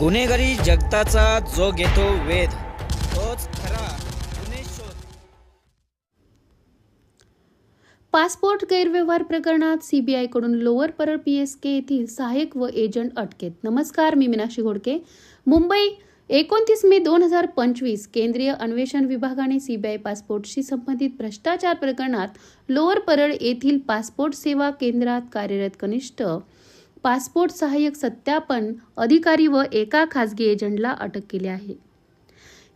गुन्हेगारी जगताचा जो घेतो वेध तोच खरा गुन्हे शोध. पासपोर्ट गैरव्यवहार प्रकरणात सीबीआयकडून लोअर परळ के येथील सहाय्यक व एजंट अटकेत. नमस्कार मी मीनाक्षी घोडके. मुंबई एकोणतीस मे दोन हजार पंचवीस केंद्रीय अन्वेषण विभागाने सीबीआय पासपोर्टशी संबंधित भ्रष्टाचार प्रकरणात लोअर परळ येथील पासपोर्ट सेवा केंद्रात कार्यरत कनिष्ठ पासपोर्ट सहाय्यक सत्यापन अधिकारी व एका खासगी एजंटला अटक केली आहे.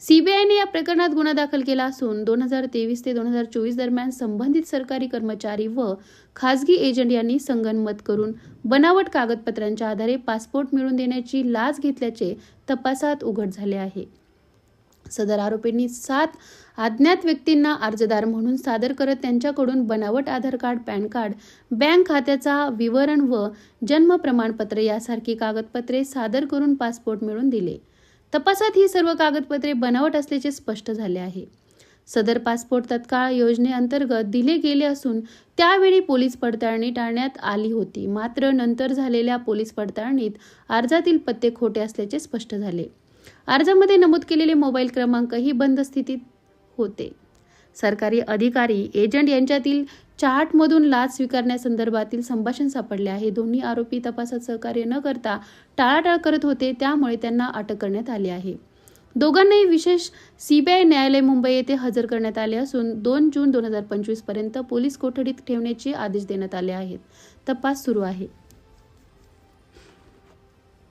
सीबीआयने या प्रकरणात गुन्हा दाखल केला असून दोन हजार तेवीस ते दोन हजार चोवीस दरम्यान संबंधित सरकारी कर्मचारी व खासगी एजंट यांनी संगनमत करून बनावट कागदपत्रांच्या आधारे पासपोर्ट मिळवून देण्याची लाच घेतल्याचे तपासात उघड झाले आहे. सदर आरोपींनी सात अज्ञात व्यक्तींना अर्जदार म्हणून सादर करत त्यांच्याकडून बनावट Aadhaar card PAN card bank खात्याचा विवरण व जन्म प्रमाणपत्र यासारखी कागदपत्रे सादर करून पासपोर्ट मिळवून दिले. तपासात ही सर्व कागदपत्रे बनावट असल्याचे स्पष्ट झाले आहे. सदर पासपोर्ट तत्काळ योजनेअंतर्गत दिले गेले असून त्यावेळी पोलीस पडताळणी टाळण्यात आली होती. मात्र नंतर झालेल्या पोलीस पडताळणीत अर्जातील पत्ते खोटे असल्याचे स्पष्ट झाले. अर्जामध्ये नमूद केलेले मोबाईल क्रमांकही बंद स्थितीत होते. सरकारी अधिकारी एजंट यांच्यातील चार्टमधून लाच स्वीकारण्यासंदर्भातील संभाषण सापडले आहे. दोन्ही आरोपी तपासात सहकार्य न करता टाळाटाळ करत होते त्यामुळे त्यांना अटक करण्यात आली आहे. दोघांनाही विशेष सीबीआय न्यायालय मुंबई येथे हजर करण्यात आले असून दोन जून दोन हजार पंचवीसपर्यंत पोलीस कोठडीत ठेवण्याचे आदेश देण्यात आले आहेत. तपास सुरू आहे.